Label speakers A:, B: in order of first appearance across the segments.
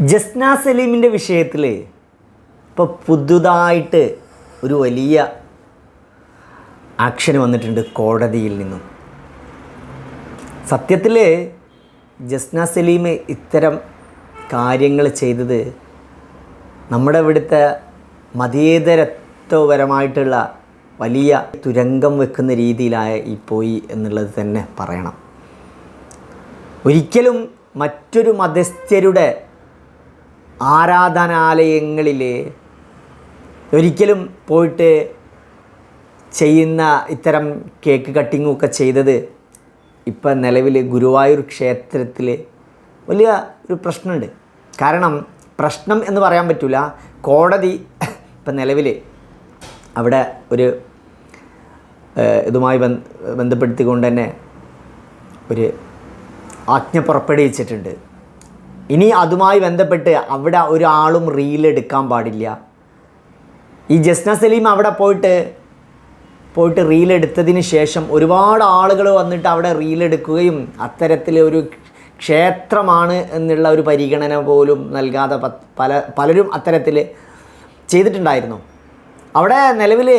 A: ജസ്ന സലീമിന്റെ വിഷയത്തിൽ ഇപ്പോൾ പുതുതായിട്ട് ഒരു വലിയ ആക്ഷൻ വന്നിട്ടുണ്ട് കോടതിയിൽ നിന്നും. സത്യത്തിൽ ജസ്ന സലീം ഇത്തരം കാര്യങ്ങൾ ചെയ്തത് നമ്മുടെ ഇവിടുത്തെ മതേതരത്വപരമായിട്ടുള്ള വലിയ തുരങ്കം വെക്കുന്ന രീതിയിലായി ഈ പോയി എന്നുള്ളത് തന്നെ പറയണം. ഒരിക്കലും മറ്റൊരു മതസ്ഥരുടെ ആരാധനാലയങ്ങളിൽ ഒരിക്കലും പോയിട്ട് ചെയ്യുന്ന ഇത്തരം കേക്ക് കട്ടിങ്ങും ഒക്കെ ചെയ്തത് ഇപ്പം നിലവിൽ ഗുരുവായൂർ ക്ഷേത്രത്തിൽ വലിയ ഒരു പ്രശ്നമുണ്ട് കാരണം പ്രശ്നം എന്ന് പറയാൻ പറ്റില്ല കോടതി ഇപ്പം നിലവിൽ അവിടെ ഒരു ഇതുമായി ബന്ധ ബന്ധപ്പെടുത്തിക്കൊണ്ട് തന്നെ ഒരു ആജ്ഞ പുറപ്പെടുവിച്ചിട്ടുണ്ട്. ഇനി അതുമായി ബന്ധപ്പെട്ട് അവിടെ ഒരാളും റീൽ എടുക്കാൻ പാടില്ല. ഈ ജസ്ന സലീം അവിടെ പോയിട്ട് പോയിട്ട് റീൽ എടുത്തതിന് ശേഷം ഒരുപാട് ആളുകൾ വന്നിട്ട് അവിടെ റീൽ എടുക്കുകയും അത്തരത്തിൽ ഒരു ക്ഷേത്രമാണ് എന്നുള്ള ഒരു പരിഗണന പോലും നൽകാതെ പല പലരും അത്തരത്തിൽ ചെയ്തിട്ടുണ്ടായിരുന്നു. അവിടെ നിലവിൽ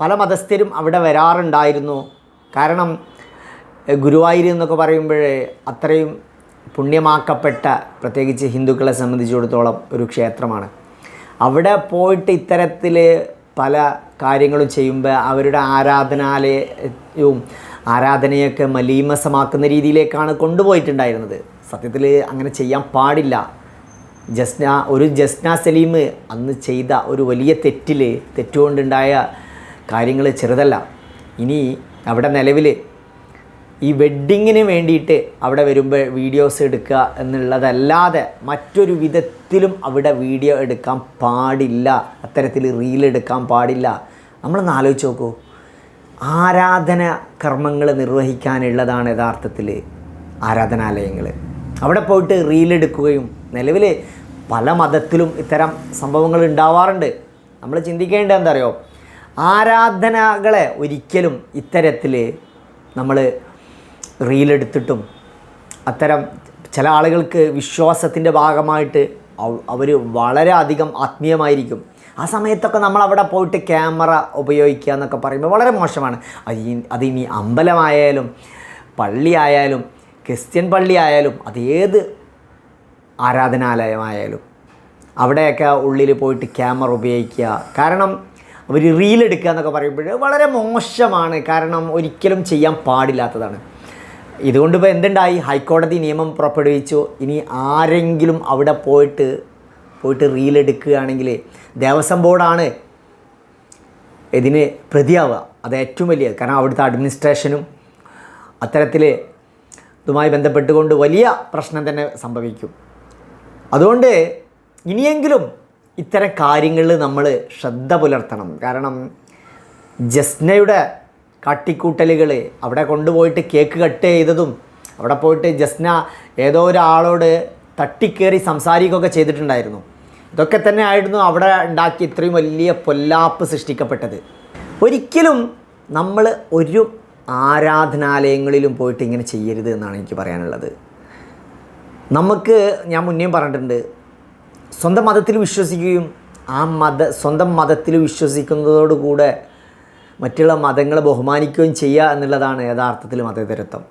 A: പല മതസ്ഥരും അവിടെ വരാറുണ്ടായിരുന്നു. കാരണം ഗുരുവായൂർ എന്നൊക്കെ പറയുമ്പോൾ അത്രയും പുണ്യമാക്കപ്പെട്ട പ്രത്യേകിച്ച് ഹിന്ദുക്കളെ സംബന്ധിച്ചിടത്തോളം ഒരു ക്ഷേത്രമാണ്. അവിടെ പോയിട്ട് ഇത്തരത്തിൽ പല കാര്യങ്ങളും ചെയ്യുമ്പോൾ അവരുടെ ആരാധനാലയവും ആരാധനയൊക്കെ മലീമസമാക്കുന്ന രീതിയിലേക്കാണ് കൊണ്ടുപോയിട്ടുണ്ടായിരുന്നത്. സത്യത്തിൽ അങ്ങനെ ചെയ്യാൻ പാടില്ല. ജസ്ന ഒരു ജസ്ന സലീം അന്ന് ചെയ്ത ഒരു വലിയ തെറ്റിൽ തെറ്റുകൊണ്ടുണ്ടായ കാര്യങ്ങൾ ചെറുതല്ല. ഇനി അവിടെ നിലവിൽ ഈ വെഡ്ഡിങ്ങിന് വേണ്ടിയിട്ട് അവിടെ വരുമ്പോൾ വീഡിയോസ് എടുക്കുക എന്നുള്ളതല്ലാതെ മറ്റൊരു വിധത്തിലും അവിടെ വീഡിയോ എടുക്കാൻ പാടില്ല. അത്തരത്തിൽ റീൽ എടുക്കാൻ പാടില്ല. നമ്മളൊന്ന് ആലോചിച്ച് നോക്കൂ. ആരാധന കർമ്മങ്ങൾ നിർവഹിക്കാനുള്ളതാണ് യഥാർത്ഥത്തിൽ ആരാധനാലയങ്ങൾ. അവിടെ പോയിട്ട് റീലെടുക്കുകയും നിലവിൽ പല മതത്തിലും ഇത്തരം സംഭവങ്ങൾ ഉണ്ടാവാറുണ്ട്. നമ്മൾ ചിന്തിക്കേണ്ടത് എന്താ അറിയോ? ആരാധനകളെ ഒരിക്കലും ഇത്തരത്തിൽ നമ്മൾ റീലെടുത്തിട്ടും അത്തരം ചില ആളുകൾക്ക് വിശ്വാസത്തിന്റെ ഭാഗമായിട്ട് അവർ വളരെ അധികം ആത്മീയമായിരിക്കും. ആ സമയത്തൊക്കെ നമ്മൾ അവിടെ പോയിട്ട് ക്യാമറ ഉപയോഗിക്കുക എന്നൊക്കെ പറയുമ്പോൾ വളരെ മോശമാണ്. അത് ഇനി അമ്പലമായാലും പള്ളി ആയാലും ക്രിസ്ത്യൻ പള്ളി ആയാലും അത് ഏത് ആരാധനാലയമായാലും അവിടെയൊക്കെ ഉള്ളിൽ പോയിട്ട് ക്യാമറ ഉപയോഗിക്കുക. കാരണം അവർ റീൽ എടുക്കുക എന്നൊക്കെ പറയുമ്പോൾ വളരെ മോശമാണ്. കാരണം ഒരിക്കലും ചെയ്യാൻ പാടില്ലാത്തതാണ്. ഇതുകൊണ്ട് ഇപ്പോൾ എന്തുണ്ടായി? ഹൈക്കോടതി നിയമം പുറപ്പെടുവിച്ചു. ഇനി ആരെങ്കിലും അവിടെ പോയിട്ട് പോയിട്ട് റീൽ എടുക്കുകയാണെങ്കിൽ ദേവസ്വം ബോർഡാണ് ഇതിന് പ്രതിയാവുക. അത് ഏറ്റവും വലിയ കാരണം അവിടുത്തെ അഡ്മിനിസ്ട്രേഷനും അത്തരത്തിൽ ഇതുമായി ബന്ധപ്പെട്ടുകൊണ്ട് വലിയ പ്രശ്നം തന്നെ സംഭവിക്കും. അതുകൊണ്ട് ഇനിയെങ്കിലും ഇത്തരം കാര്യങ്ങളിൽ നമ്മൾ ശ്രദ്ധ പുലർത്തണം. കാരണം ജസ്നയുടെ കാട്ടിക്കൂട്ടലുകൾ അവിടെ കൊണ്ടുപോയിട്ട് കേക്ക് കട്ട് ചെയ്തതും അവിടെ പോയിട്ട് ജസ്ന ഏതോ ഒരാളോട് തട്ടിക്കേറി സംസാരിക്കുകയൊക്കെ ചെയ്തിട്ടുണ്ടായിരുന്നു. ഇതൊക്കെ തന്നെ ആയിരുന്നു അവിടെ ഉണ്ടാക്കി ഇത്രയും വലിയ പൊല്ലാപ്പ് സൃഷ്ടിക്കപ്പെട്ടത്. ഒരിക്കലും നമ്മൾ ഒരു ആരാധനാലയങ്ങളിലും പോയിട്ട് ഇങ്ങനെ ചെയ്യരുത് എന്നാണ് എനിക്ക് പറയാനുള്ളത്. നമുക്ക് ഞാൻ മുന്നേയും പറഞ്ഞിട്ടുണ്ട് സ്വന്തം മതത്തിൽ വിശ്വസിക്കുകയും ആ മത സ്വന്തം മതത്തിൽ വിശ്വസിക്കുന്നതോടുകൂടെ മറ്റുള്ള മതങ്ങളെ ബഹുമാനിക്കുകയും ചെയ്യുക എന്നുള്ളതാണ് യഥാർത്ഥത്തിൽ മതേതരത്വം.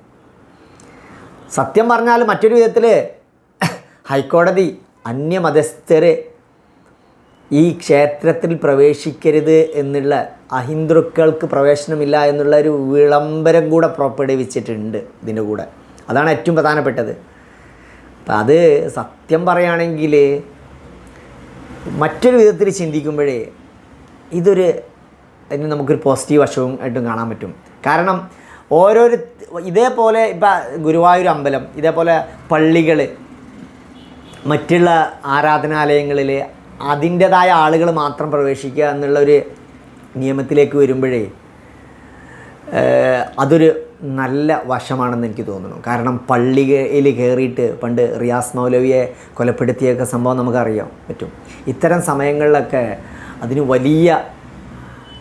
A: സത്യം പറഞ്ഞാൽ മറ്റൊരു വിധത്തിൽ ഹൈക്കോടതി അന്യമതസ്ഥരെ ഈ ക്ഷേത്രത്തിൽ പ്രവേശിക്കരുത് എന്നുള്ള അഹിന്ദുക്കൾക്ക് പ്രവേശനമില്ല എന്നുള്ള ഒരു വിളംബരം കൂടെ പുറപ്പെടുവിച്ചിട്ടുണ്ട് ഇതിന്റെ കൂടെ. അതാണ് ഏറ്റവും പ്രധാനപ്പെട്ടത്. അപ്പം അത് സത്യം പറയുകയാണെങ്കിൽ മറ്റൊരു വിധത്തിൽ ചിന്തിക്കുമ്പോഴേ ഇതൊരു അതിന് നമുക്കൊരു പോസിറ്റീവ് വശവും ആയിട്ടും കാണാൻ പറ്റും. കാരണം ഓരോരു ഇതേപോലെ ഇപ്പം ഗുരുവായൂർ അമ്പലം ഇതേപോലെ പള്ളികൾ മറ്റുള്ള ആരാധനാലയങ്ങളിൽ അതിന്റെതായ ആളുകൾ മാത്രം പ്രവേശിക്കുക എന്നുള്ളൊരു നിയമത്തിലേക്ക് വരുമ്പോഴേ അതൊരു നല്ല വശമാണെന്ന് എനിക്ക് തോന്നുന്നു. കാരണം പള്ളിയിൽ കയറിയിട്ട് പണ്ട് റിയാസ് മൗലവിയെ കൊലപ്പെടുത്തിയൊക്കെ സംഭവം നമുക്കറിയാം പറ്റും. ഇത്തരം സമയങ്ങളിലൊക്കെ അതിന് വലിയ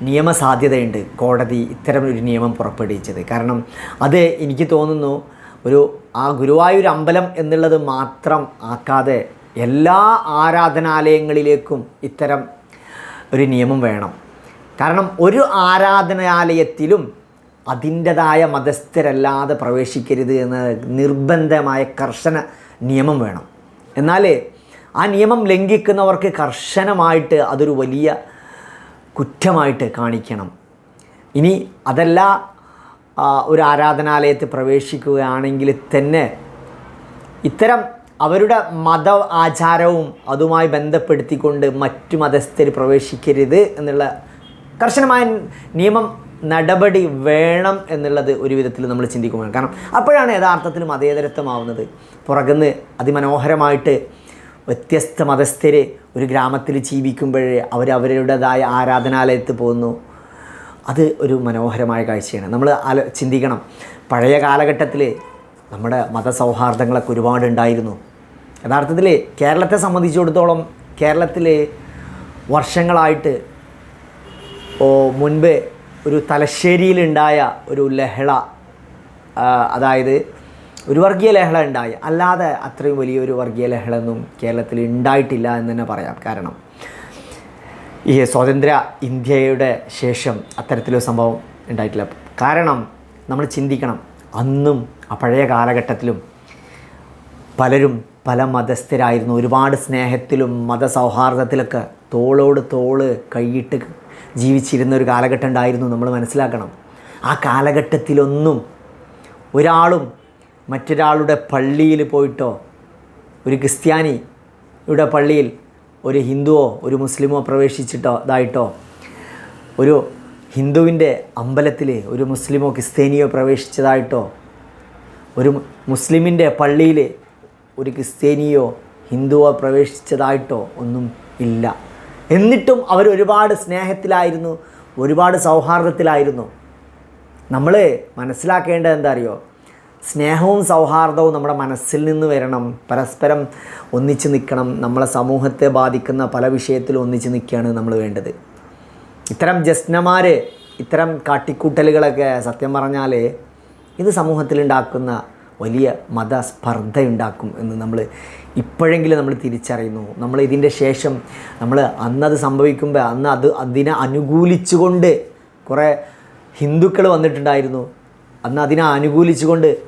A: നിയമസാധ്യതയുണ്ട്. കോടതി ഇത്തരം ഒരു നിയമം പുറപ്പെടുവിച്ചത്. കാരണം അത് എനിക്ക് തോന്നുന്നു ഒരു ആ ഗുരുവായൂർ അമ്പലം എന്നുള്ളത് മാത്രം ആക്കാതെ എല്ലാ ആരാധനാലയങ്ങളിലേക്കും ഇത്തരം ഒരു നിയമം വേണം. കാരണം ഒരു ആരാധനാലയത്തിലും അതിന്റെതായ മതസ്ഥരല്ലാതെ പ്രവേശിക്കരുത് എന്ന നിർബന്ധമായ കർശന നിയമം വേണം. എന്നാൽ ആ നിയമം ലംഘിക്കുന്നവർക്ക് കർശനമായിട്ട് അതൊരു വലിയ കുറ്റമായിട്ട് കാണിക്കണം. ഇനി അതല്ല ഒരു ആരാധനാലയത്തിൽ പ്രവേശിക്കുകയാണെങ്കിൽ തന്നെ ഇത്തരം അവരുടെ മത ആചാരവും അതുമായി ബന്ധപ്പെടുത്തിക്കൊണ്ട് മറ്റു മതസ്ഥർ പ്രവേശിക്കരുത് എന്നുള്ള കർശനമായ നിയമം നടപടി വേണം എന്നുള്ളത് ഒരു വിധത്തിൽ നമ്മൾ ചിന്തിക്കുകയാണ് കാരണം അപ്പോഴാണ് യഥാർത്ഥത്തിൽ മതേതരത്വമാവുന്നത് പുറകുന്ന് അതിമനോഹരമായിട്ട് വ്യത്യസ്ത മതസ്ഥർ ഒരു ഗ്രാമത്തിൽ ജീവിക്കുമ്പോഴേ അവർ അവരുടേതായ ആരാധനാലയത്ത് പോകുന്നു. അത് ഒരു മനോഹരമായ കാഴ്ചയാണ്. നമ്മൾ ആലോ ചിന്തിക്കണം. പഴയ കാലഘട്ടത്തിൽ നമ്മുടെ മതസൗഹാർദ്ദങ്ങളൊക്കെ ഒരുപാട് ഉണ്ടായിരുന്നു. യഥാർത്ഥത്തിൽ കേരളത്തെ സംബന്ധിച്ചിടത്തോളം കേരളത്തിൽ വർഷങ്ങളായിട്ട് ഓ മുൻപ് ഒരു തലശ്ശേരിയിലുണ്ടായ ഒരു ലഹള അതായത് ഒരു വർഗീയ ലഹള ഉണ്ടായി. അല്ലാതെ അത്രയും വലിയൊരു വർഗീയ ലഹളൊന്നും കേരളത്തിൽ ഉണ്ടായിട്ടില്ല എന്ന് തന്നെ പറയാം. കാരണം ഈ സ്വാതന്ത്ര്യ ഇന്ത്യയുടെ ശേഷം അത്തരത്തിലൊരു സംഭവം ഉണ്ടായിട്ടില്ല. കാരണം നമ്മൾ ചിന്തിക്കണം. അന്നും ആ പഴയ കാലഘട്ടത്തിലും പലരും പല മതസ്ഥരായിരുന്നു. ഒരുപാട് സ്നേഹത്തിലും മതസൗഹാർദ്ദത്തിലൊക്കെ തോളോട് തോൾ കൈയിട്ട് ജീവിച്ചിരുന്ന ഒരു കാലഘട്ടം ഉണ്ടായിരുന്നു നമ്മൾ മനസ്സിലാക്കണം. ആ കാലഘട്ടത്തിലൊന്നും ഒരാളും മറ്റൊരാളുടെ പള്ളിയിൽ പോയിട്ടോ ഒരു ക്രിസ്ത്യാനിയുടെ പള്ളിയിൽ ഒരു ഹിന്ദുവോ ഒരു മുസ്ലിമോ പ്രവേശിച്ചിട്ടോ ഇതായിട്ടോ ഒരു ഹിന്ദുവിന്റെ അമ്പലത്തിൽ ഒരു മുസ്ലിമോ ക്രിസ്ത്യാനിയോ പ്രവേശിച്ചതായിട്ടോ ഒരു മുസ്ലിമിന്റെ പള്ളിയിൽ ഒരു ക്രിസ്ത്യാനിയോ ഹിന്ദുവോ പ്രവേശിച്ചതായിട്ടോ ഒന്നും ഇല്ല. എന്നിട്ടും അവർ ഒരുപാട് സ്നേഹത്തിലായിരുന്നു ഒരുപാട് സൗഹാർദ്ദത്തിലായിരുന്നു. നമ്മൾ മനസ്സിലാക്കേണ്ടത് എന്താ അറിയോ? സ്നേഹവും സൗഹാർദ്ദവും നമ്മുടെ മനസ്സിൽ നിന്ന് വരണം. പരസ്പരം ഒന്നിച്ച് നിൽക്കണം. നമ്മളെ സമൂഹത്തെ ബാധിക്കുന്ന പല വിഷയത്തിലും ഒന്നിച്ച് നിൽക്കുകയാണ് നമ്മൾ വേണ്ടത്. ഇത്തരം ജസ്നമാർ ഇത്തരം കാട്ടിക്കൂട്ടലുകളൊക്കെ സത്യം പറഞ്ഞാൽ ഇത് സമൂഹത്തിലുണ്ടാക്കുന്ന വലിയ മതസ്പർദ്ധയുണ്ടാക്കും എന്ന് നമ്മൾ ഇപ്പോഴെങ്കിലും നമ്മൾ തിരിച്ചറിയുന്നു. നമ്മൾ ഇതിന്റെ ശേഷം നമ്മൾ അന്നത് സംഭവിക്കുമ്പോൾ അന്ന് അത് അതിനെ അനുകൂലിച്ചുകൊണ്ട് കുറേ ഹിന്ദുക്കൾ വന്നിട്ടുണ്ടായിരുന്നു. അന്ന് അതിനെ അനുകൂലിച്ചുകൊണ്ട്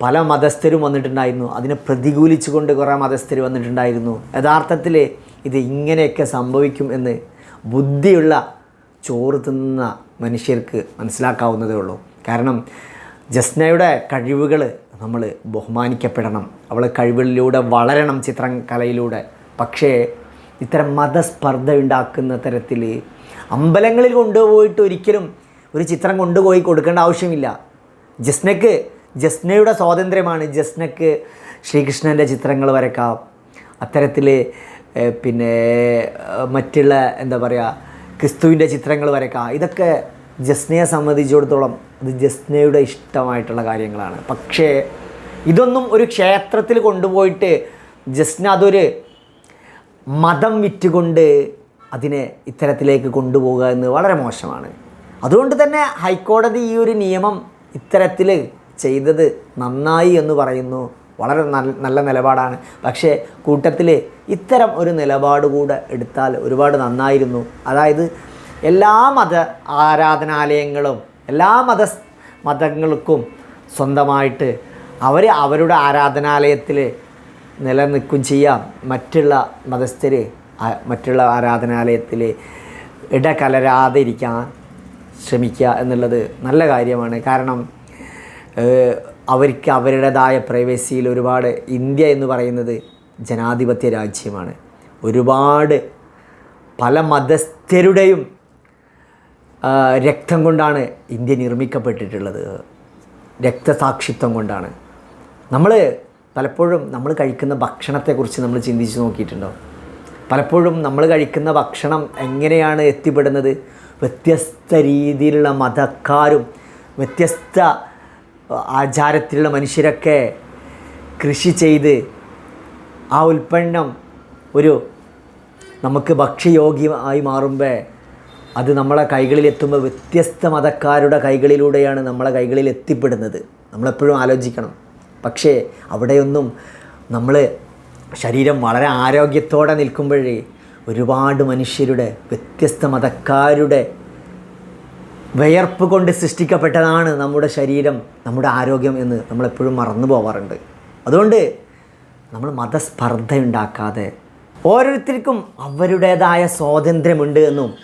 A: പല മതസ്ഥരും വന്നിട്ടുണ്ടായിരുന്നു. അതിനെ പ്രതികൂലിച്ചുകൊണ്ട് കുറേ മതസ്ഥർ വന്നിട്ടുണ്ടായിരുന്നു. യഥാർത്ഥത്തിൽ ഇത് ഇങ്ങനെയൊക്കെ സംഭവിക്കും എന്ന് ബുദ്ധിയുള്ള ചോറ് തിന്നുന്ന മനുഷ്യർക്ക് മനസ്സിലാക്കാവുന്നതേ ഉള്ളൂ. കാരണം ജസ്നയുടെ കഴിവുകൾ നമ്മൾ ബഹുമാനിക്കപ്പെടണം. അവൾ കഴിവുകളിലൂടെ വളരണം ചിത്രം കലയിലൂടെ. പക്ഷേ ഇത്തരം മതസ്പർദ്ധ ഉണ്ടാക്കുന്ന തരത്തിൽ അമ്പലങ്ങളിൽ കൊണ്ടുപോയിട്ട് ഒരിക്കലും ഒരു ചിത്രം കൊണ്ടുപോയി കൊടുക്കേണ്ട ആവശ്യമില്ല. ജസ്നക്ക് ജസ്നയുടെ സ്വാതന്ത്ര്യമാണ് ജസ്നക്ക് ശ്രീകൃഷ്ണന്റെ ചിത്രങ്ങൾ വരക്കാം. അത്തരത്തിൽ പിന്നെ മറ്റുള്ള എന്താ പറയുക ക്രിസ്തുവിന്റെ ചിത്രങ്ങൾ വരക്കാം. ഇതൊക്കെ ജസ്നയെ സംബന്ധിച്ചിടത്തോളം അത് ജസ്നയുടെ ഇഷ്ടമായിട്ടുള്ള കാര്യങ്ങളാണ്. പക്ഷേ ഇതൊന്നും ഒരു ക്ഷേത്രത്തിൽ കൊണ്ടുപോയിട്ട് ജസ്ന അതൊരു മതം വിറ്റുകൊണ്ട് അതിനെ ഇത്തരത്തിലേക്ക് കൊണ്ടുപോകുക എന്ന് വളരെ മോശമാണ്. അതുകൊണ്ട് തന്നെ ഹൈക്കോടതി ഈ ഒരു നിയമം ഇത്തരത്തിൽ ചെയ്തത് നന്നായി എന്ന് പറയുന്നു. വളരെ നല്ല നല്ല നിലപാടാണ്. പക്ഷേ കൂട്ടത്തിൽ ഇത്തരം ഒരു നിലപാട് കൂടെ എടുത്താൽ ഒരുപാട് നന്നായിരുന്നു. അതായത് എല്ലാ മത ആരാധനാലയങ്ങളും എല്ലാ മത മതങ്ങൾക്കും സ്വന്തമായിട്ട് അവർ അവരുടെ ആരാധനാലയത്തിൽ നിലനിൽക്കും ചെയ്യാം. മറ്റുള്ള മതസ്ഥർ മറ്റുള്ള ആരാധനാലയത്തിൽ ഇടകലരാതിരിക്കാൻ ശ്രമിക്കുക എന്നുള്ളത് നല്ല കാര്യമാണ്. കാരണം അവർക്ക് അവരുടേതായ പ്രൈവസിയിൽ ഒരുപാട് ഇന്ത്യ എന്ന് പറയുന്നത് ജനാധിപത്യ രാജ്യമാണ്. ഒരുപാട് പല മതസ്ഥരുടെയും രക്തം കൊണ്ടാണ് ഇന്ത്യ നിർമ്മിക്കപ്പെട്ടിട്ടുള്ളത്. രക്തസാക്ഷിത്വം കൊണ്ടാണ്. നമ്മൾ പലപ്പോഴും നമ്മൾ കഴിക്കുന്ന ഭക്ഷണത്തെക്കുറിച്ച് നമ്മൾ ചിന്തിച്ച് നോക്കിയിട്ടുണ്ടോ? പലപ്പോഴും നമ്മൾ കഴിക്കുന്ന ഭക്ഷണം എങ്ങനെയാണ് എത്തിപ്പെടുന്നത്? വ്യത്യസ്ത രീതിയിലുള്ള മതക്കാരും വ്യത്യസ്ത ആചാരത്തിലുള്ള മനുഷ്യരൊക്കെ കൃഷി ചെയ്ത് ആ ഉൽപ്പന്നം ഒരു നമുക്ക് ഭക്ഷ്യയോഗ്യമായി മാറുമ്പോൾ അത് നമ്മളെ കൈകളിൽ എത്തുമ്പോൾ വ്യത്യസ്ത മതക്കാരുടെ കൈകളിലൂടെയാണ് നമ്മളെ കൈകളിൽ എത്തിപ്പെടുന്നത്. നമ്മളെപ്പോഴും ആലോചിക്കണം. പക്ഷേ അവിടെയൊന്നും നമ്മൾ ശരീരം വളരെ ആരോഗ്യത്തോടെ നിൽക്കുമ്പോഴേ ഒരുപാട് മനുഷ്യരുടെ വ്യത്യസ്ത മതക്കാരുടെ വിയർപ്പ് കൊണ്ട് സൃഷ്ടിക്കപ്പെട്ടതാണ് നമ്മുടെ ശരീരം നമ്മുടെ ആരോഗ്യം എന്ന് നമ്മളെപ്പോഴും മറന്നു പോവാറുണ്ട്. അതുകൊണ്ട് നമ്മൾ മതസ്പർദ്ധ ഉണ്ടാക്കാതെ ഓരോരുത്തർക്കും അവരുടേതായ സ്വാതന്ത്ര്യമുണ്ട് എന്നും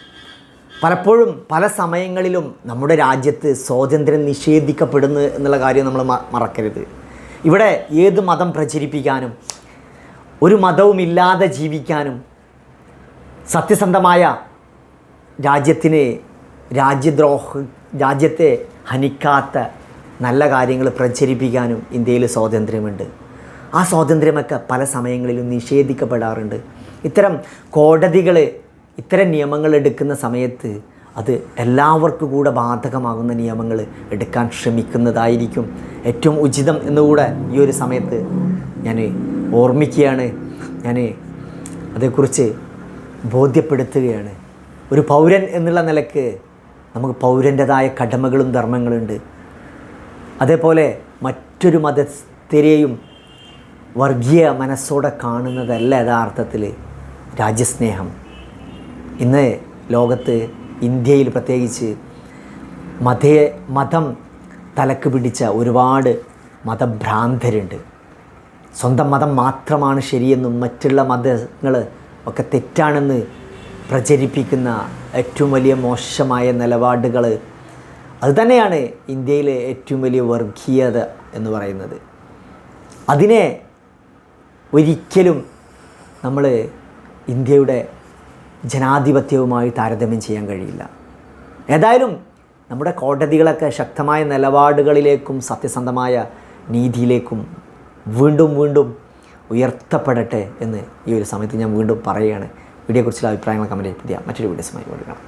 A: പലപ്പോഴും പല സമയങ്ങളിലും നമ്മുടെ രാജ്യത്ത് സ്വാതന്ത്ര്യം നിഷേധിക്കപ്പെടുന്നു എന്നുള്ള കാര്യം നമ്മൾ മറക്കരുത്. ഇവിടെ ഏത് മതം പ്രചരിപ്പിക്കാനും ഒരു മതവുമില്ലാതെ ജീവിക്കാനും സത്യസന്ധമായ രാജ്യത്തിന് രാജ്യദ്രോഹ രാജ്യത്തെ ഹനിക്കാത്ത നല്ല കാര്യങ്ങൾ പ്രചരിപ്പിക്കാനും ഇന്ത്യയിൽ സ്വാതന്ത്ര്യമുണ്ട്. ആ സ്വാതന്ത്ര്യമൊക്കെ പല സമയങ്ങളിലും നിഷേധിക്കപ്പെടാറുണ്ട്. ഇത്തരം കോടതികൾ ഇത്തരം നിയമങ്ങൾ എടുക്കുന്ന സമയത്ത് അത് എല്ലാവർക്കും കൂടെ ബാധകമാകുന്ന നിയമങ്ങൾ എടുക്കാൻ ശ്രമിക്കുന്നതായിരിക്കും ഏറ്റവും ഉചിതം എന്നുകൂടെ ഈ ഒരു സമയത്ത് ഞാൻ ഓർമ്മിക്കുകയാണ്. ഞാൻ അതേക്കുറിച്ച് ബോധ്യപ്പെടുത്തുകയാണ്. ഒരു പൗരൻ എന്നുള്ള നിലയ്ക്ക് നമുക്ക് പൗരന്റെതായ കടമകളും ധർമ്മങ്ങളുണ്ട്. അതേപോലെ മറ്റൊരു മതസ്ഥരെയും വർഗീയ മനസ്സോടെ കാണുന്നതല്ല യഥാർത്ഥത്തിൽ രാജ്യസ്നേഹം. ഇന്ന് ലോകത്ത് ഇന്ത്യയിൽ പ്രത്യേകിച്ച് മതേ മതം തലക്ക് പിടിച്ച ഒരുപാട് മതഭ്രാന്തരുണ്ട്. സ്വന്തം മതം മാത്രമാണ് ശരിയെന്നും മറ്റുള്ള മതങ്ങൾ ഒക്കെ തെറ്റാണെന്ന് പ്രചരിപ്പിക്കുന്ന ഏറ്റവും വലിയ മോശമായ നിലപാടുകൾ. അതുതന്നെയാണ് ഇന്ത്യയിലെ ഏറ്റവും വലിയ വർഗീയത എന്ന് പറയുന്നത്. അതിനെ ഒരിക്കലും നമ്മൾ ഇന്ത്യയുടെ ജനാധിപത്യവുമായി താരതമ്യം ചെയ്യാൻ കഴിയില്ല. ഏതായാലും നമ്മുടെ കോടതികളൊക്കെ ശക്തമായ നിലപാടുകളിലേക്കും സത്യസന്ധമായ നീതിയിലേക്കും വീണ്ടും വീണ്ടും ഉയർത്തപ്പെടട്ടെ എന്ന് ഈ ഒരു സമയത്ത് ഞാൻ വീണ്ടും പറയുകയാണ്. വീഡിയോയെക്കുറിച്ചുള്ള അഭിപ്രായങ്ങൾ കമന്റ് ചെയ്യുക മറ്റൊരു വീഡിയോസുമായി കൊടുക്കണം